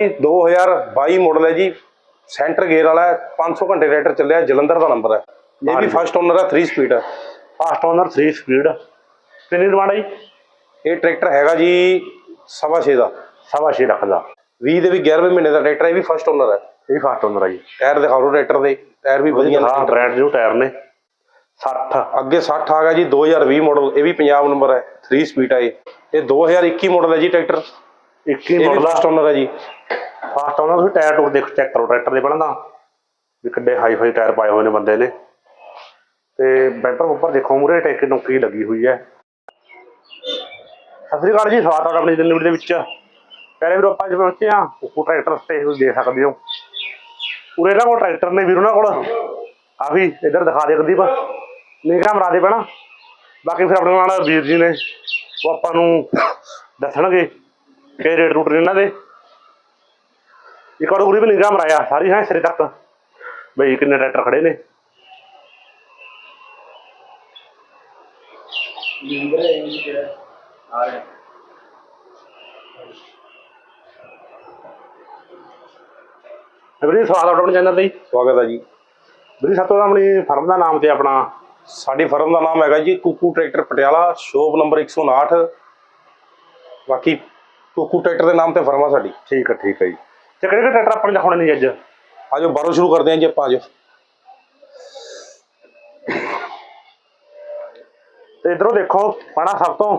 ਇਹ 2022 ਮਾਡਲ ਹੈ ਜੀ। ਸੈਂਟਰ ਗੇਅਰ ਵਾਲਾ ਹੈ 500 ਘੰਟੇ ਰੇਟਰ ਚੱਲਿਆ ਜਲੰਧਰ ਦਾ ਨੰਬਰ ਹੈ। ਇਹ ਵੀ। ਫਸਟ ਓਨਰ ਹੈ 3 ਸਪੀਡ ਹੈ। ਫਾਸਟ ਓਨਰ 3 ਸਪੀਡ ਕਿੰਨੀ ਡਿਮਾਂਡ ਹੈ ਜੀ? ਇਹ ਟਰੈਕਟਰ ਹੈਗਾ ਜੀ ਸਵਾ ਛੇ ਦਾ। ਸਵਾ ਛੇ ਲੱਖ ਦਾ। 20 ਦੇ ਵੀ 11ਵੇਂ ਮਹੀਨੇ ਦਾ ਟਰੈਕਟਰ ਹੈ ਇਹ ਵੀ ਫਸਟ ਓਨਰ ਹੈ। ਇਹ ਫਾਸਟ ਓਨਰ ਹੈ ਜੀ। ਟਾਇਰ ਦਿਖਾਓ ਟਰੈਕਟਰ ਦੇ। ਟਾਇਰ ਵੀ ਵਧੀਆ ਨੇ ਹਾਂ। ਬ੍ਰਾਂਡ ਨਿਊ ਟਾਇਰ ਨੇ। 60 ਅੱਗੇ 60 ਆ ਗਿਆ ਜੀ 2020 ਮਾਡਲ ਇਹ ਵੀ ਪੰਜਾਬ ਨੰਬਰ ਹੈ। 3 ਸਪੀਡ ਹੈ ਇਹ। ਇਹ 2021 ਮਾਡਲ ਹੈ ਜੀ ਟਰੈਕਟਰ 21 ਇਹ ਵੀ ਮਾਡਲ ਫਸਟ ਓਨਰ ਹੈ ਜੀ। ਫਾਸਟ ਓਨਰ ਤੁਸੀਂ ਟਾਇਰ ਟੂਰ ਦੇਖ ਚੈੱਕ ਕਰੋ ਟਰੈਕਟਰ ਦੇ ਪਹਿਲਾਂ ਤਾਂ ਵੀ ਕਿੱਡੇ ਹਾਈ ਫਾਈ ਟਾਇਰ ਪਾਏ ਹੋਏ ਨੇ ਬੰਦੇ ਨੇ। ਤੇ ਬੈਂਪਰ ਉੱਪਰ ਦੇਖੋ ਮੂਰੇ ਟੈਕੀ ਨੌਕਰੀ ਲੱਗੀ ਹੋਈ ਹੈ। ਸਤਿ ਸ੍ਰੀ ਅਕਾਲ ਜੀ ਸਵਾਗਤ ਹੈ ਆਪਣੀ ਦਿਨ ਦੇ ਵਿੱਚ। ਪਹਿਲੇ ਵੀਰੋ ਆਪਾਂ ਅੱਜ ਪਹੁੰਚੇ ਆ ਉਹ ਟਰੈਕਟਰ ਤੇ ਤੁਸੀਂ ਦੇਖ ਸਕਦੇ ਹੋ। ਉਰੇ ਇਹਨਾਂ ਕੋਲ ਟਰੈਕਟਰ ਨੇ ਵੀਰੋ ਨਾਲ ਕੋਲ। ਕਾਫੀ ਇੱਧਰ ਦਿਖਾ ਦੇ ਗਦੀਪ ਨਿਗਰਾਹ ਮਰਾ ਦੇ ਪੈਣਾ ਬਾਕੀ ਫਿਰ ਆਪਣੇ ਨਾਲ ਵੀਰ ਜੀ ਨੇ ਉਹ ਆਪਾਂ ਨੂੰ ਦੱਸਣਗੇ। ਕਿ ਰੇਟ ਰੂਟ ਨੇ ਇਹਨਾਂ ਦੇ। ਇੱਕ ਵਾਰ ਉਰੀ ਵੀ ਨਿਗਾਹ ਮਰਾਇਆ ਸਾਰੀ ਹੈ ਸਿਰੇ ਤੱਕ। ਬਈ ਕਿੰਨੇ ਟਰੈਕਟਰ ਖੜੇ ਨੇ। ਵੀਰੇ ਸਵਾਗਤ ਹੈ ਆਪਣੇ ਚੈਨਲ ਤੇ ਜੀ। ਸਵਾਗਤ ਹੈ ਜੀ। ਵੀਰੇ ਸਭ ਤੋਂ ਪਹਿਲਾਂ ਆਪਣੀ ਫਰਮ ਦਾ ਨਾਮ ਤੇ ਆਪਣਾ ਸਾਡੀ ਫਰਮ ਦਾ ਨਾਮ ਹੈਗਾ ਜੀ Kuku tractor Patiala shop number 109 ਬਾਕੀ ਕੁਕੂ ਟਰੈਕਟਰ ਦੇ ਨਾਮ ਤੇ ਫਰਮ ਸਾਡੀ। ਠੀਕ ਹੈ ਠੀਕ ਹੈ ਜੀ। ਤੇ ਕਿਹੜੇ ਕਿਹੜੇ ਟਰੈਕਟਰ ਆਪਣੇ ਦਿਖਾਉਣੇ ਨੇ ਜੀ ਅੱਜ? ਆਜੋ ਬਾਹਰੋਂ ਸ਼ੁਰੂ ਕਰਦੇ ਹਾਂ ਜੀ ਆਪਾਂ ਆਜੋ ਤੇ ਇਧਰੋਂ ਦੇਖੋ ਪਣਾ ਸਭ ਤੋਂ।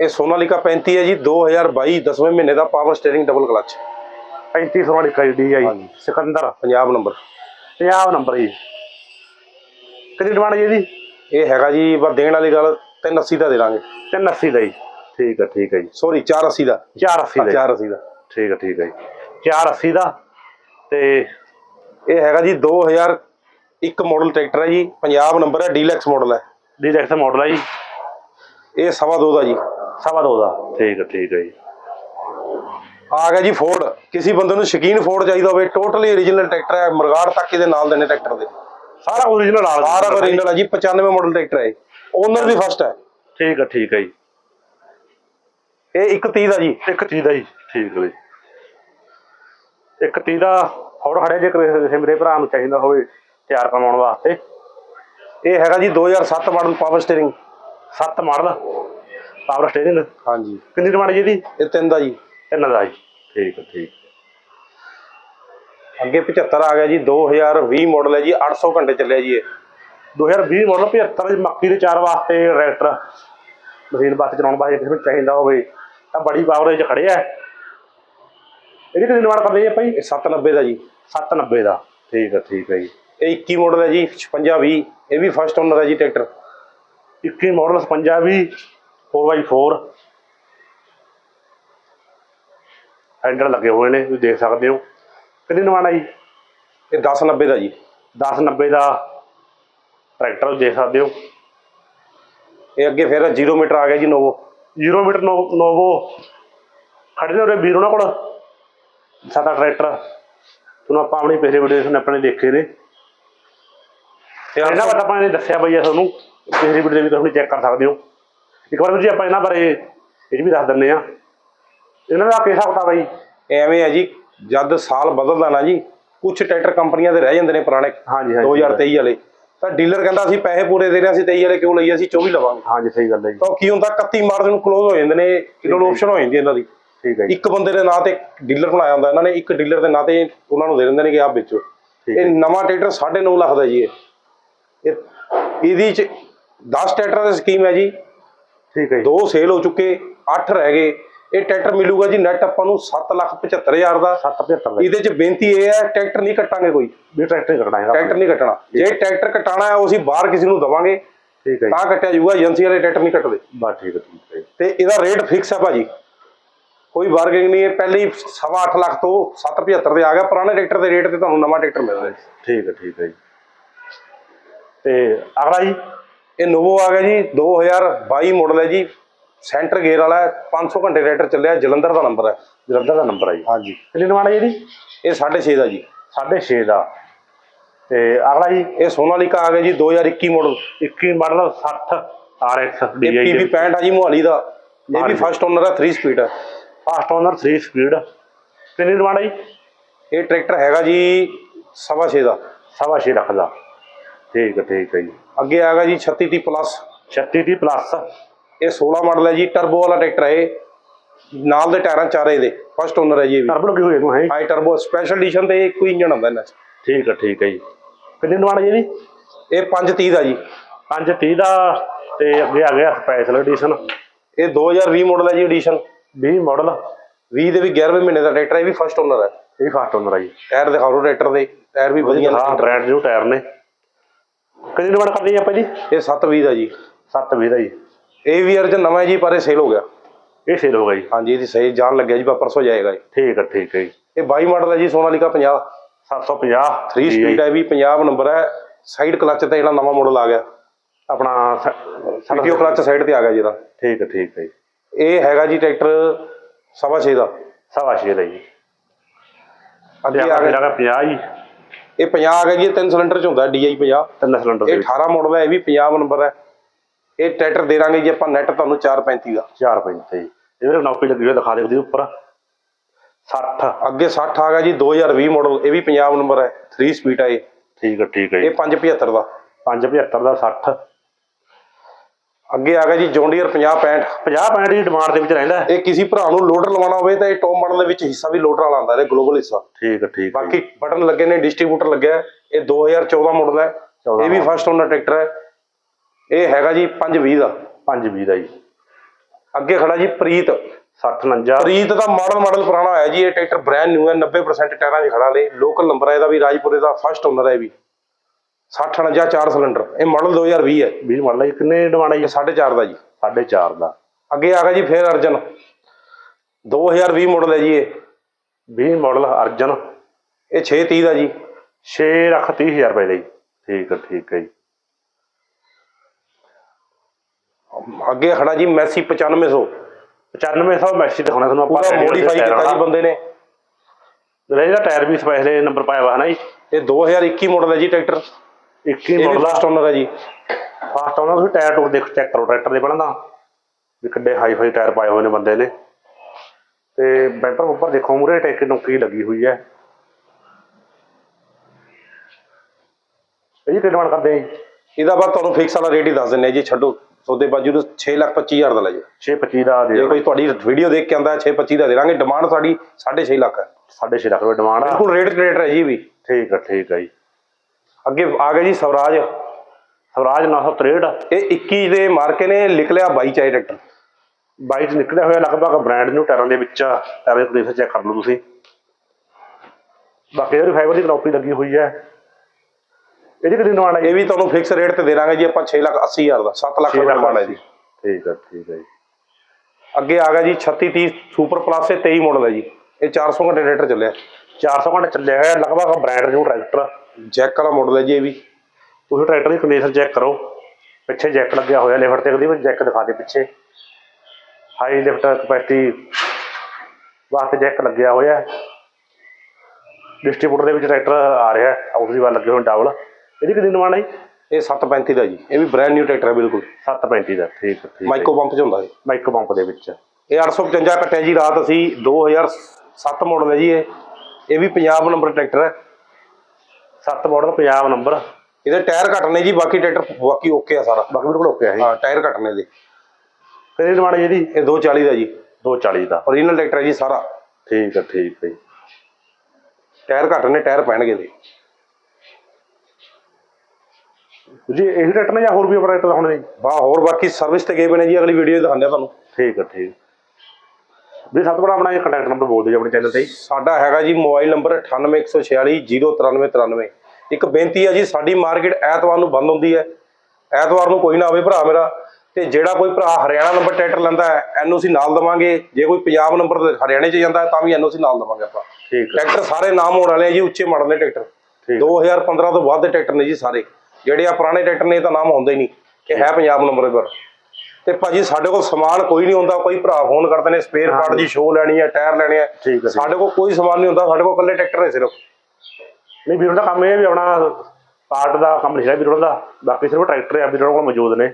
ਇਹ ਸੋਨਾਲੀਕਾ 35 ਹੈ ਜੀ 2022 ਦਸਵੇਂ ਮਹੀਨੇ ਦਾ ਪਾਵਰ ਸਟੀਅਰਿੰਗ ਡਬਲ ਕਲਚ। 3500 ਵਾਲੀ ਕਰੀ ਹੈ। ਜੀ ਸਿਕੰਦਰ। ਪੰਜਾਬ ਨੰਬਰ। ਪੰਜਾਬ ਨੰਬਰ ਜੀ। ਕਿੰਨੀ ਡਿਮਾਂਡ ਹੈ ਜੀ ਇਹਦੀ? ਇਹ ਹੈਗਾ ਜੀ ਬਸ ਦੇਣ ਵਾਲੀ ਗੱਲ 380 ਦਾ ਦੇ ਦਾਂਗੇ। 380 ਦਾ ਜੀ। ਠੀਕ ਹੈ ਠੀਕ ਹੈ ਜੀ। ਸੌਰੀ 480 ਦਾ। 480 ਦਾ ਜੀ। 480 ਦਾ। ਠੀਕ ਹੈ ਠੀਕ ਹੈ ਜੀ। 480 ਦਾ। ਤੇ ਇਹ ਹੈਗਾ ਜੀ 2001 ਮਾਡਲ ਟਰੈਕਟਰ ਹੈ ਜੀ। ਪੰਜਾਬ ਨੰਬਰ ਹੈ ਡੀਲੈਕਸ ਮਾਡਲ ਹੈ। ਡੀਲੈਕਸ ਮਾਡਲ ਹੈ ਜੀ। ਇਹ ਸਵਾ ਦੋ ਦਾ ਜੀ। ਸਵਾ ਦੋ ਦਾ। ਠੀਕ ਹੈ ਠੀਕ ਹੈ ਜੀ। ਆ ਗਿਆ ਜੀ ਫੋਰਡ ਕਿਸੇ ਬੰਦੇ ਨੂੰ ਸ਼ਕੀਨ ਫੋਰਡ ਚਾਹੀਦਾ ਹੋਵੇ ਟੋਟਲੀ ਓਰੀਜਨਲ ਟਰੈਕਟਰ ਹੈ। ਮਰਗਾੜ ਤੱਕ ਇਹਦੇ ਨਾਲ ਦੇ ਨੇ ਟਰੈਕਟਰ ਦੇ। ਸਾਰਾ ਓਰੀਜਨਲ ਆ ਸਾਰਾ ਓਰੀਜਨਲ ਹੈ ਜੀ 95 ਮਾਡਲ ਟਰੈਕਟਰ ਹੈ ਓਨਰ ਵੀ ਫਸਟ ਹੈ। ਠੀਕ ਹੈ ਠੀਕ ਹੈ ਜੀ। ਇਹ 130 ਦਾ ਜੀ। ਇੱਕ ਚੀਜ਼ ਦਾ ਜੀ ਠੀਕ ਹੈ ਜੀ। ਇੱਕ ਦਾ ਹੋਰ ਖੜਿਆ ਜੇ ਕਿਸੇ ਮੇਰੇ ਭਰਾ ਨੂੰ ਚਾਹੀਦਾ ਹੋਵੇ ਤਿਆਰ ਕਰਵਾਉਣ ਵਾਸਤੇ। ਇਹ ਹੈਗਾ ਜੀ 2007 model power steering 7 model power steering ਹਾਂਜੀ। ਕਿੰਨੀ ਡਿਮਾਂਡ ਜੀ ਇਹਦੀ? ਇਹ ਤਿੰਨ ਦਾ ਜੀ। ਤਿੰਨ ਦਾ ਜੀ। ਠੀਕ ਹੈ ਠੀਕ ਅੱਗੇ 75 ਆ ਗਿਆ ਜੀ 2020 ਮਾਡਲ ਹੈ ਜੀ 800 ਘੰਟੇ ਚੱਲਿਆ ਜੀ ਇਹ। 2020 ਮਾਡਲ 75 ਦੀ ਮੱਕੀ ਦੇ ਚਾਰ ਵਾਸਤੇ ਟਰੈਕਟਰ ਮਸ਼ੀਨ ਵਾਸਤੇ ਚਲਾਉਣ ਵਾਸਤੇ ਕਿਸੇ ਨੂੰ ਚਾਹੀਦਾ ਹੋਵੇ। ਤਾਂ ਬੜੀ ਪਾਵਰ ਵਿੱਚ ਖੜੇ ਆ। ਇਹਦੀ ਕਿੰਨੀ ਡਿਮਾਂਡ ਕਰਦੇ ਜੀ ਆਪਾਂ ਜੀ ਇਹ 790 ਦਾ ਜੀ। 790 ਦਾ। ਠੀਕ ਹੈ ਠੀਕ ਹੈ ਜੀ। ਇਹ 21 ਮਾਡਲ ਹੈ ਜੀ 5620 ਇਹ ਵੀ ਫਸਟ ਓਨਰ ਹੈ ਜੀ ਟਰੈਕਟਰ। 21 ਮਾਡਲ 55 4x4 ਹੈਂਡਲ ਲੱਗੇ ਹੋਏ ਨੇ ਤੁਸੀਂ ਦੇਖ ਸਕਦੇ ਹੋ। ਕਿੰਨੀ ਆ ਜੀ? ਇਹ 1090 ਦਾ ਜੀ। 1090 ਦਾ ਟਰੈਕਟਰ ਦੇਖ ਸਕਦੇ ਹੋ। ਇਹ ਅੱਗੇ ਫਿਰ 0 ਮੀਟਰ ਆ ਗਿਆ ਜੀ ਨੋਵੋ 0 ਮੀਟਰ ਨੋਵੋ। ਖੜੇ ਨੇ ਉਰੇ ਵੀਰ ਉਹਨਾਂ ਕੋਲ। ਸਾਡਾ ਟਰੈਕਟਰ। ਤੁਹਾਨੂੰ ਆਪਾਂ ਆਪਣੀ ਪਿਛਲੇ ਵੀਡੀਓ ਨੇ ਆਪਣੇ ਦੇਖੇ ਨੇ। ਤੇ ਇਹਨਾਂ ਬਾਰੇ ਆਪਾਂ ਨੇ ਦੱਸਿਆ ਬਈ ਤੁਹਾਨੂੰ। ਪਿਛਲੀ ਵੀਡੀਓ ਵੀ ਤੁਸੀਂ ਚੈੱਕ ਕਰ ਸਕਦੇ ਹੋ। ਇੱਕ ਵਾਰ ਜੀ ਆਪਾਂ ਇਹਨਾਂ ਬਾਰੇ ਇਹ ਵੀ ਦੱਸ ਦਿੰਨੇ ਆ ਇਹਨਾਂ ਦਾ ਕਿਹੜਾ ਪਤਾ ਬਈ? ਐਵੇਂ ਹੈ ਜੀ ਜਦ ਸਾਲ ਬਦਲਦਾ ਨਾ ਜੀ ਕੁਝ ਟਰੈਕਟਰ ਕੰਪਨੀਆਂ ਦੇ ਰਹਿ ਜਾਂਦੇ ਨੇ ਪੁਰਾਣੇ। ਹਾਂਜੀ ਹਾਂਜੀ। 2023 ਵਾਲੇ। ਤਾਂ ਡੀਲਰ ਕਹਿੰਦਾ ਅਸੀਂ ਪੈਸੇ ਪੂਰੇ ਦੇ ਰਹੇ ਅਸੀਂ 23 ਵਾਲੇ ਕਿਉਂ ਲਈਏ ਅਸੀਂ 24 ਲਵਾਂਗੇ। ਹਾਂਜੀ ਸਹੀ ਗੱਲ ਹੈ ਜੀ। ਤਾਂ ਕੀ ਹੁੰਦਾ 31 ਮਾਰਚ ਨੂੰ ਕਲੋਜ਼ ਹੋ ਜਾਂਦੇ ਨੇ ਕਿਲੋ ਆਪਸ਼ਨ ਹੋ ਜਾਂਦੀ ਇਹਨਾਂ ਦੀ। ਠੀਕ ਹੈ ਜੀ। ਇੱਕ ਬੰਦੇ ਦੇ ਨਾਂ ਤੇ ਡੀਲਰ ਬਣਾਇਆ ਹੁੰਦਾ ਇਹਨਾਂ ਨੇ ਇੱਕ ਡੀਲਰ ਦੇ ਨਾਂ ਤੇ ਉਹਨਾਂ ਨੂੰ ਦੇ ਦਿੰਦੇ ਨੇ ਕਿ ਆਪ ਵੇਚੋ। ਇਹ ਨਵਾਂ ਟਰੈਕਟਰ 9.5 ਲੱਖ ਦਾ ਜੀ ਇਹ। ਇਹ ਇਹਦੀ ਚ 10 ਟਰੈਕਟਰਾਂ ਦੀ ਸਕੀਮ ਹੈ ਜੀ। ਠੀਕ ਹੈ ਜੀ। ਦੋ ਸੇਲ ਹੋ ਚੁੱਕੇ 8 ਰਹਿ ਗਏ। ਇਹ ਟਰੈਕਟਰ ਮਿਲੂਗਾ ਜੀ ਨੈਟ ਆਪਾਂ ਨੂੰ 775000 ਦਾ। 775 ਦਾ ਇਹਦੇ ਚ ਬੇਨਤੀ ਇਹ ਹੈ ਟਰੈਕਟਰ ਨਹੀਂ ਕੱਟਾਂਗੇ ਕੋਈ। ਵੀ ਟਰੈਕਟਰ ਕਰਨਾ ਹੈ ਟਰੈਕਟਰ ਨਹੀਂ ਕੱਟਣਾ। ਜੇ ਟਰੈਕਟਰ ਕਟਾਣਾ ਹੈ ਉਹ ਅਸੀਂ ਬਾਹਰ ਕਿਸੇ ਨੂੰ ਦਵਾਂਗੇ। ਠੀਕ ਹੈ ਤਾਂ ਕੱਟਿਆ ਜਾਊਗਾ ਏਜੰਸੀ ਵਾਲੇ ਟਰੈਕਟਰ ਨਹੀਂ ਕੱਟਦੇ। ਬਸ ਠੀਕ ਹੈ ਠੀਕ ਹੈ। ਤੇ ਇਹਦਾ ਰੇਟ ਫਿਕਸ ਹੈ ਭਾਜੀ। ਕੋਈ ਬਾਰਗੇਨਿੰਗ ਨਹੀਂ ਹੈ। ਪਹਿਲੇ ਹੀ ਸਵਾ ਅੱਠ ਲੱਖ ਤੋਂ 775 ਦੇ ਆ ਗਿਆ। ਪੁਰਾਣੇ ਟਰੈਕਟਰ ਦੇ ਰੇਟ ਤੇ ਤੁਹਾਨੂੰ ਨਵਾਂ ਟਰੈਕਟਰ ਮਿਲ ਰਿਹਾ ਜੀ ਠੀਕ ਹੈ ਠੀਕ ਹੈ ਜੀ। ਤੇ ਅਗਲਾ ਜੀ। ਇਹ ਨੋਵੋ ਆ ਗਿਆ ਜੀ। 2022 ਮਾਡਲ ਹੈ ਜੀ। ਸੈਂਟਰ ਗੇਅਰ ਵਾਲਾ ਹੈ 500 ਘੰਟੇ ਰੇਟਰ ਚੱਲਿਆ ਜਲੰਧਰ ਦਾ ਨੰਬਰ ਹੈ। ਜਲੰਧਰ ਦਾ ਨੰਬਰ ਹੈ ਜੀ। ਹਾਂਜੀ। ਕਿੰਨੀ ਹੈ ਇਹਦੀ ਇਹ 6.5 ਦਾ ਜੀ। 6.5 ਦਾ। ਤੇ ਅਗਲਾ ਜੀ? ਇਹ ਸੋਨਾਲੀਕਾ ਆ ਗਿਆ ਜੀ 2021 ਮਾਡਲ 21 ਮਾਡਲ 60 RX ਇਹ PV 65 ਆ ਜੀ ਮੋਹਾਲੀ ਦਾ। ਇਹ ਵੀ। ਫਸਟ ਓਨਰ ਹੈ 3 ਸਪੀਡ ਹੈ। ਫਾਸਟ ਓਨਰ 3 ਸਪੀਡ ਕਿੰਨੀ ਹੈ ਜੀ? ਇਹ ਟਰੈਕਟਰ ਹੈਗਾ ਜੀ ਸਵਾ ਛੇ ਦਾ। ਸਵਾ ਛੇ ਲੱਖ ਦਾ ਠੀਕ ਹੈ ਠੀਕ ਹੈ ਜੀ। ਅੱਗੇ ਆਗਾ ਜੀ 3630 ਪਲੱਸ 36 ਦੀ ਪਲੱਸ ਇਹ 16 ਮਾਡਲ ਹੈ ਜੀ ਟਰਬੋ ਵਾਲਾ ਟਰੈਕਟਰ ਹੈ ਨਾਲ ਦੇ ਟਾਇਰਾਂ ਚਾਰੇ ਦੇ ਫਸਟ ਓਨਰ ਹੈ ਜੀ ਇਹ ਵੀ। ਟਰਬੋ ਲੱਗੀ ਹੋਈ ਹੈ ਹੈ ਹਾਈ ਟਰਬੋ ਸਪੈਸ਼ਲ ਐਡੀਸ਼ਨ ਤੇ ਇੱਕੋ ਇੰਜਨ ਹੁੰਦਾ ਇਹਨਾਂ 'ਚ। ਠੀਕ ਹੈ ਠੀਕ ਹੈ ਜੀ। ਕਿੰਨੀ ਹੈ ਜੀ ਇਹ 530 ਦਾ ਜੀ। 530 ਦਾ ਤੇ ਅੱਗੇ ਆ ਗਿਆ ਸਪੈਸ਼ਲ ਐਡੀਸ਼ਨ ਇਹ 2020 ਮਾਡਲ ਹੈ ਜੀ ਐਡੀਸ਼ਨ 20 ਮਾਡਲ 20 ਦੇ ਵੀ 11ਵੇਂ ਮਹੀਨੇ ਦਾ ਟਰੈਕਟਰ ਹੈ ਇਹ ਵੀ ਫਸਟ ਓਨਰ ਹੈ। ਇਹ ਫਾਸਟ ਓਨਰ ਆ ਜੀ। ਟਾਇਰ ਦਿਖਾਓ ਟਰੈਕਟਰ ਦੇ ਟਾਇਰ ਵੀ ਵਧੀਆ ਨੇ ਹਾਂ ਬ੍ਰਾਂਡ ਨਿਊ ਟਾਇਰ ਨੇ। ਕਿੰਨੀ ਡਿਮਾਂਡ ਕਰਦੇ ਜੀ ਆਪਾਂ ਜੀ? ਇਹ 720 ਦਾ ਜੀ। 720 ਦਾ ਜੀ। ਇਹ ਵੀ ਅਰਜਨ ਨਵਾਂ ਹੈ ਜੀ ਪਰ ਇਹ ਸੇਲ ਹੋ ਗਿਆ। ਇਹ ਸੇਲ ਹੋ ਗਿਆ ਜੀ। ਹਾਂਜੀ ਇਹਦੀ ਸਹੀ ਜਾਣ ਲੱਗਿਆ ਜੀ ਪਰਸੋਂ ਜਾਏਗਾ ਇਹ। ਠੀਕ ਹੈ ਠੀਕ ਹੈ ਜੀ। ਇਹ 22 ਮਾਡਲ ਹੈ ਜੀ ਸੋਨਾਲੀਕਾ 50 750 3 ਸਪੀਡ ਹੈ ਵੀ 50 ਨੰਬਰ ਹੈ। ਸਾਈਡ ਕਲਚ ਤੇ ਜਿਹੜਾ ਨਵਾਂ ਮਾਡਲ ਆ ਗਿਆ। ਆਪਣਾ ਵੀਡੀਓ ਕਲਚ ਸਾਈਡ ਤੇ ਆ ਗਿਆ ਜਿਹਦਾ ਠੀਕ ਹੈ ਠੀਕ ਹੈ ਜੀ। ਇਹ ਹੈਗਾ ਜੀ ਟਰੈਕਟਰ ਸਵਾ ਛੇ ਦਾ। ਸਵਾ ਛੇ ਦਾ ਜੀ। ਅੱਗੇ ਆ ਗਿਆ ਜਿਹੜਾ 50 ਜੀ। ਇਹ 50 ਆ ਗਿਆ ਜੀ ਤਿੰਨ ਸਿਲੰਡਰ ਚ ਹੁੰਦਾ DI 50 ਤਿੰਨ ਸਿਲੰਡਰ ਇਹ ਵਿੱਚ 18 ਮਾਡਲ ਹੈ ਇਹ ਵੀ 50 ਨੰਬਰ ਹੈ। ਇਹ ਟਰੈਕਟਰ ਦੇ ਦਾਂਗੇ ਜੀ ਆਪਾਂ ਨੈਟ ਤੁਹਾਨੂੰ 435 ਦਾ। 4 ਪੈਂਤੀ। ਜੀ ਇਹਦੇ ਵਿੱਚ ਨੌਕਰੀ ਲੱਗੀ ਹੋਈ ਆ, ਦਿਖਾ ਦਿਓ ਉਹਦੇ ਉੱਪਰ। 60 ਅੱਗੇ 60 ਆ ਗਿਆ ਜੀ 2020 ਮਾਡਲ ਇਹ ਵੀ 50 ਨੰਬਰ ਹੈ 3 ਸਪੀਡ ਹੈ ਇਹ। ਠੀਕ ਹੈ ਠੀਕ ਹੈ ਇਹ ਜੀ 575 ਦਾ। 575 ਦਾ 60 ਅੱਗੇ ਆ ਗਿਆ ਜੀ ਜੌਂਡੀਅਰ 50 65 50 65 ਦੀ ਡਿਮਾਂਡ ਦੇ ਵਿੱਚ ਰਹਿੰਦਾ। ਇਹ ਕਿਸੇ ਭਰਾ ਨੂੰ ਲੋਡਰ ਲਵਾਉਣਾ ਹੋਵੇ ਤਾਂ ਇਹ ਟੌਪ ਮਾਡਲ ਦੇ ਵਿੱਚ ਹਿੱਸਾ ਵੀ ਲੋਡਰ ਵਾਲਾ ਆਉਂਦਾ ਹੈ ਗਲੋਬਲ ਹਿੱਸਾ। ਠੀਕ ਹੈ ਠੀਕ ਹੈ ਬਾਕੀ ਬਟਨ ਲੱਗੇ ਨੇ ਡਿਸਟ੍ਰੀਬਿਊਟਰ ਲੱਗਿਆ। ਇਹ 2014 ਮਾਡਲ ਹੈ। 14 ਇਹ ਵੀ ਫਸਟ ਓਨਰ ਟਰੈਕਟਰ ਹੈ। ਇਹ ਹੈਗਾ ਜੀ 520 ਦਾ। 520 ਦਾ ਜੀ। ਅੱਗੇ ਖੜਾ ਜੀ ਪ੍ਰੀਤ 60 49 ਪ੍ਰੀਤ ਦਾ ਮਾਡਲ ਮਾਡਲ ਪੁਰਾਣਾ ਹੋਇਆ ਜੀ ਇਹ ਟਰੈਕਟਰ ਬ੍ਰਾਂਡ ਨਿਊ ਹੈ 90% ਟਾਇਰਾਂ 'ਚ ਖੜਾ ਲੇ ਲੋਕਲ ਨੰਬਰ ਹੈ ਇਹਦਾ ਵੀ ਰਾਜਪੁਰੇ ਦਾ ਫਸਟ ਓਨਰ ਹੈ ਵੀ। 60 49 4 ਸਿਲੰਡਰ ਇਹ ਮਾਡਲ 2020 ਹੈ। 20 ਮਾਡਲ ਹੈ। ਕਿੰਨੇ ਡਿਮਾਂਡ ਹੈ ਜੀ? ਇਹ 4.5 ਦਾ ਜੀ। 4.5 ਦਾ। ਅੱਗੇ ਆ ਗਿਆ ਜੀ ਫੇਰ ਅਰਜਨ। 2020 ਮਾਡਲ ਹੈ ਜੀ ਇਹ। 20 ਮਾਡਲ ਅਰਜਨ। ਇਹ 630 ਦਾ ਜੀ। 6 ਲੱਖ 30 ਹਜ਼ਾਰ ਰੁਪਏ ਦਾ ਜੀ। ਠੀਕ ਹੈ ਠੀਕ ਹੈ ਜੀ। ਅੱਗੇ ਖੜਾ ਜੀ ਮੈਸੀ 9500 9500 ਮੈਕਸੀ ਦਿਖਾਉਣਾ ਤੁਹਾਨੂੰ ਆਪਾਂ ਪੂਰਾ ਮੋਡੀਫਾਈ ਕੀਤਾ ਜੀ ਬੰਦੇ ਨੇ। ਜਿਹੜਾ ਇਹਦਾ ਟਾਇਰ ਵੀ ਸਪੈਸ਼ਲ ਨੰਬਰ ਪਾਇਆ ਹੋਇਆ ਹੈ ਨਾ ਜੀ। ਇਹ 2021 ਮਾਡਲ ਹੈ ਜੀ ਟਰੈਕਟਰ। 21 ਇਹ ਵੀ ਮਾਡਲ ਫਸਟ ਓਨਰ ਹੈ ਜੀ। ਫਾਸਟ ਆਉਂਦਾ ਤੁਸੀਂ ਟਾਇਰ ਟੂਰ ਦੇਖੋ ਚੈੱਕ ਕਰੋ ਟਰੈਕਟਰ ਦੇ ਪਹਿਲਾਂ ਤਾਂ ਵੀ ਕਿੱਡੇ ਹਾਈ ਫਾਈ ਟਾਇਰ ਪਾਏ ਹੋਏ ਨੇ ਬੰਦੇ ਨੇ। ਤੇ ਬੈਂਪਰ ਉੱਪਰ ਦੇਖੋ ਮੂਰੇ ਟੈਕੀ ਨੌਕਰੀ ਲੱਗੀ ਹੋਈ ਹੈ। ਇਹ ਕਿੰਨਾ ਕਰਦੇ ਆ ਜੀ। ਇਹਦਾ ਬਾਅਦ ਤੁਹਾਨੂੰ ਫਿਕਸ ਵਾਲਾ ਰੇਟ ਹੀ ਦੱਸ ਦਿੰਨੇ ਜੀ ਛੱਡੋ। ਸੌਦੇ ਬਾਜੂ ਨੂੰ 6 ਲੱਖ 25 ਹਜ਼ਾਰ ਦਾ ਲੈ ਜਾਓ। 625 ਦਾ ਦੇ ਜੇ ਕੋਈ ਤੁਹਾਡੀ ਵੀਡੀਓ ਦੇਖ ਕੇ ਆਂਦਾ 6 25 ਦਾ ਦੇ ਦਾਂਗੇ। ਡਿਮਾਂਡ ਸਾਡੀ 6.5 ਲੱਖ ਹੈ। 6.5 ਲੱਖ ਰੁਪਏ ਡਿਮਾਂਡ ਆ। ਬਿਲਕੁਲ ਰੇਟ ਰੇਟ ਹੈ ਜੀ ਵੀ। ਠੀਕ ਹੈ ਠੀਕ ਹੈ ਜੀ। ਅੱਗੇ ਆ ਗਿਆ ਜੀ ਸਵਰਾਜ। ਸਵਰਾਜ 963 ਇਹ 21 ਦੇ ਮਾਰਕੇ ਨੇ ਲਿਖ ਲਿਆ 22 ਚਾਹੇ ਟਰੈਕਟਰ ਬਾਈਕ ਨਿਕਲਿਆ ਹੋਇਆ ਲਗਭਗ ਬ੍ਰਾਂਡ ਨਿਊ ਟਾਇਰਾਂ ਦੇ ਵਿੱਚ ਆ। ਟਾਇਰਾਂ ਦੀ ਕੰਡੀਸ਼ਨ ਚੈੱਕ ਕਰ ਲਓ ਤੁਸੀਂ। ਬਾਕੀ ਇਹਦੀ ਫਾਈਬਰ ਦੀ ਕਨੋਪੀ ਲੱਗੀ ਹੋਈ ਹੈ। ਇਹਦੀ ਕਿੰਨੀ ਡਿਮਾਂਡ ਹੈ ਇਹ ਵੀ ਤੁਹਾਨੂੰ ਫਿਕਸ ਰੇਟ ਤੇ ਦੇ ਦਾਂਗੇ ਜੀ ਆਪਾਂ 6 ਲੱਖ 80 ਹਜ਼ਾਰ ਦਾ 7 ਲੱਖ ਰੁਪਏ ਡਿਮਾਂਡ ਹੈ ਜੀ। ਠੀਕ ਹੈ ਠੀਕ ਹੈ ਜੀ। ਅੱਗੇ ਆ ਗਿਆ ਜੀ 3630 ਸੁਪਰ ਪਲੱਸ ਇਹ 23 ਮਾਡਲ ਹੈ ਜੀ। ਇਹ 400 ਘੰਟੇ ਰੇਟਰ ਚੱਲਿਆ। 400 ਘੰਟੇ ਚੱਲਿਆ ਹੋਇਆ ਲਗਭਗ ਬ੍ਰਾਂਡ ਨਿਊ ਟਰੈਕਟਰ ਜੈਕ ਵਾਲਾ ਮਾਡਲ ਹੈ ਜੀ ਇਹ ਵੀ। ਤੁਸੀਂ ਟਰੈਕਟਰ ਦੀ ਕੰਡੀਸ਼ਨ ਚੈੱਕ ਕਰੋ। ਪਿੱਛੇ ਜੈਕ ਲੱਗਿਆ ਹੋਇਆ ਲਿਫਟ ਤੇ ਵੀ ਜੈਕ ਦਿਖਾ ਦੇ ਪਿੱਛੇ। ਹਾਈ ਲਿਫਟ ਕਪੈਸਿਟੀ ਵਾਸਤੇ ਜੈਕ ਲੱਗਿਆ ਹੋਇਆ। ਡਿਸਟ੍ਰੀਬਿਊਟਰ ਦੇ ਵਿੱਚ ਟਰੈਕਟਰ ਆ ਰਿਹਾ ਹੈ ਉਸਦੀ ਵਾਰ ਲੱਗੇ ਹੋਏ ਡਬਲ ਇਹਦੀ ਕਿੰਨੀ ਡਿਮਾਂਡ ਹੈ ਜੀ? ਇਹ 735 ਦਾ ਜੀ। ਇਹ ਵੀ ਬ੍ਰਾਂਡ ਨਿਊ ਟਰੈਕਟਰ ਹੈ ਬਿਲਕੁਲ। 735 ਦਾ ਠੀਕ ਠੀਕ ਮਾਈਕੋ ਪੰਪ 'ਚ ਹੁੰਦਾ ਹੈ ਮਾਈਕੋ ਪੰਪ ਦੇ ਵਿੱਚ। ਇਹ 855 ਕੱਟਿਆ ਜੀ ਰਾਤ ਅਸੀਂ। 2007 ਮਾਡਲ ਹੈ ਜੀ ਇਹ। ਇਹ ਵੀ ਪੰਜਾਬ ਨੰਬਰ ਟਰੈਕਟਰ ਹੈ। 7 ਮਾਡਲ ਪੰਜਾਬ ਨੰਬਰ ਇਹਦੇ ਟਾਇਰ ਘੱਟ ਨੇ ਜੀ ਬਾਕੀ ਟਰੈਕਟਰ ਬਾਕੀ ਓਕੇ ਆ ਸਾਰਾ। ਬਾਕੀ ਬਿਲਕੁਲ ਓਕੇ ਹੈ ਜੀ। ਹਾਂ ਟਾਇਰ ਘੱਟ ਨੇ ਇਹਦੇ ਕਿੰਨੀ ਡਿਮਾਂਡ ਹੈ ਇਹਦੀ? ਇਹ 240 ਦਾ ਜੀ। 240 ਦਾ। ਓਰੀਜਨਲ ਟਰੈਕਟਰ ਹੈ ਜੀ ਸਾਰਾ। ਠੀਕ ਹੈ ਠੀਕ ਹੈ। ਜੀ ਟਾਇਰ ਘੱਟ ਨੇ ਟਾਇਰ ਪੈਣਗੇ ਇਹਦੇ। ਜੀ ਇਹੀ ਟਰੈਕਟਰ ਨੇ ਜਾਂ ਹੋਰ ਵੀ ਆਪਣਾ ਟਰੈਕਟਰ ਹੋਣੇ ਜੀ? ਬਾ ਹੋਰ ਬਾਕੀ ਸਰਵਿਸ ਤੇ ਗਏ ਬਣੇ ਜੀ ਅਗਲੀ ਵੀਡੀਓ ਦਿਖਾਉਂਦੇ ਆ ਤੁਹਾਨੂੰ। ਠੀਕ ਹੈ ਠੀਕ। ਵੀ ਸਭ ਤੋਂ ਬੜਾ ਆਪਣਾ ਇਹ ਕੰਟੈਕਟ ਨੰਬਰ ਬੋਲ ਦਿਓ ਆਪਣੇ ਚੈਨਲ ਤੇ ਸਾਡਾ ਹੈਗਾ ਜੀ ਮੋਬਾਈਲ ਨੰਬਰ 9814609393 ਇੱਕ ਬੇਨਤੀ ਹੈ ਜੀ ਸਾਡੀ ਮਾਰਕੀਟ ਐਤਵਾਰ ਨੂੰ ਬੰਦ ਹੁੰਦੀ ਹੈ। ਐਤਵਾਰ ਨੂੰ ਕੋਈ ਨਾ ਆਵੇ ਭਰਾ ਮੇਰਾ। ਤੇ ਜਿਹੜਾ ਕੋਈ ਭਰਾ ਹਰਿਆਣਾ ਨੰਬਰ ਟਰੈਕਟਰ ਲੈਂਦਾ ਹੈ ਐਨਓਸੀ ਨਾਲ ਦਵਾਂਗੇ। ਜੇ ਕੋਈ ਪੰਜਾਬ ਨੰਬਰ ਹਰਿਆਣੇ 'ਚ ਜਾਂਦਾ ਤਾਂ ਵੀ ਐਨਓਸੀ ਨਾਲ ਦਵਾਂਗੇ ਆਪਾਂ। ਠੀਕ ਹੈ ਟਰੈਕਟਰ ਸਾਰੇ ਨਾਮ ਹੋਣ ਵਾਲੇ ਆ ਜੀ ਉੱਚੇ ਮਾਡਲ ਦੇ ਟਰੈਕਟਰ। ਠੀਕ। 2015 ਤੋਂ ਬਾਅਦ ਦੇ ਟਰੈਕਟਰ ਨੇ ਜੀ ਸਾਰੇ। ਜਿਹੜੇ ਆ ਪੁਰਾਣੇ ਟਰੈਕਟਰ ਨੇ ਤਾਂ ਨਾਮ ਹੁੰਦਾ ਹੀ ਨਹੀਂ ਕਿ ਹੈ ਪੰਜਾਬ ਨੰਬਰ ਪਰ। ਤੇ ਭਾਜੀ ਸਾਡੇ ਕੋਲ ਸਮਾਨ ਕੋਈ ਨਹੀਂ ਹੁੰਦਾ ਕੋਈ ਭਰਾ ਫੋਨ ਕਰਦੇ ਨੇ ਸਪੇਅਰ ਪਾਰਟ ਦੀ ਸ਼ੋ ਲੈਣੀ ਹੈ ਟਾਇਰ ਲੈਣੇ ਆ ਹੈ। ਸਾਡੇ ਕੋਲ ਕੋਈ ਸਮਾਨ ਨਹੀਂ ਹੁੰਦਾ ਸਾਡੇ ਕੋਲ ਇਕੱਲੇ ਟਰੈਕਟਰ ਨੇ ਸਿਰਫ। ਨਹੀਂ ਵੀਰੋ ਦਾ ਕੰਮ ਇਹ ਹੈ ਵੀ ਆਪਣਾ ਪਾਰਟ ਦਾ ਕੰਮ ਨਹੀਂ ਹੈ ਵੀਰੋ ਦਾ ਬਾਕੀ ਸਿਰਫ ਟਰੈਕਟਰ ਆ ਵੀਰੋ ਕੋਲ ਮੌਜੂਦ ਨੇ।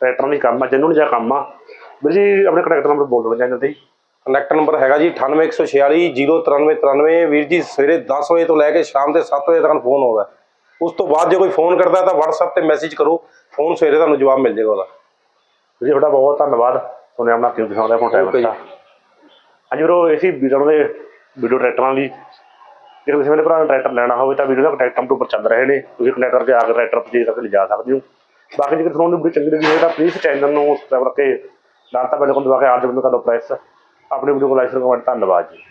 ਟਰੈਕਟਰ ਨਹੀਂ ਕੰਮ ਆ ਜੈਨੂਨ ਜਿਹਾ ਕੰਮ ਆ। ਵੀਰ ਜੀ ਆਪਣੇ ਕੰਟੈਕਟ ਨੰਬਰ ਬੋਲ ਚੈਨਲ ਤੇ ਜੀ। ਕਨੈਕਟ ਨੰਬਰ ਹੈਗਾ ਜੀ 9814609393 ਵੀਰ ਜੀ ਸਵੇਰੇ 10 ਵਜੇ ਤੋਂ ਲੈ ਕੇ ਸ਼ਾਮ ਦੇ 7 ਵਜੇ ਤੱਕ ਫੋਨ ਆਉਂਦਾ। ਉਸ ਤੋਂ ਬਾਅਦ ਜੇ ਕੋਈ ਫੋਨ ਕਰਦਾ ਤਾਂ WhatsApp ਤੇ ਮੈਸੇਜ ਕਰੋ। ਫੋਨ ਸਵੇਰੇ ਤੁਹਾਨੂੰ ਜਵਾਬ ਮਿਲ ਜਾਏਗਾ ਉਹਦਾ। ਜੀ ਤੁਹਾਡਾ ਬਹੁਤ ਧੰਨਵਾਦ। ਤੁਹਾਨੂੰ ਆਪਣਾ ਕਿਉਂ ਦਿਖਾਉਂਦਾ ਫੋਨ ਟਾਈਮ ਜੀ। ਦਿੱਤਾ ਹਾਂਜੀ ਵੀਰੋ ਇਸੀ ਵੀਡੀਓ ਦੇ ਵੀਡੀਓ ਟਰੈਕਟਰਾਂ ਦੀ ਜੇ ਕਿਸੇ ਮੇਰੇ ਭਰਾ ਨੇ ਟਰੈਕਟਰ ਲੈਣਾ ਹੋਵੇ ਤਾਂ ਵੀਡੀਓ ਦਾ ਕੰਟੈਕਟ ਨੰਬਰ ਉੱਪਰ ਚੱਲ ਰਹੇ ਨੇ। ਤੁਸੀਂ ਕੰਟੈਕਟ ਕਰਕੇ ਆ ਕੇ ਟਰੈਕਟਰ ਪਰਚੇਜ਼ ਕਰਕੇ ਲਿਜਾ ਸਕਦੇ ਹੋ। ਬਾਕੀ ਜੇਕਰ ਤੁਹਾਨੂੰ ਵੀਡੀਓ ਚੰਗੀ ਲੱਗੀ ਹੋਵੇ ਤਾਂ ਪਲੀਜ਼ ਚੈਨਲ ਨੂੰ ਸਬਸਕ੍ਰਾਈਬ ਕਰਕੇ ਨਾਲ ਤਾਂ ਬੈਲ ਆਈਕਨ ਦਬਾ ਕੇ ਆਲ ਜਬਨ ਕਰ ਲਓ ਪ੍ਰੈਸ ਆਪਣੀ ਵੀਡੀਓ को ਲਾਈਕ ਕਰੋ ਕਮੈਂਟ ਧੰਨਵਾਦ ਜੀ।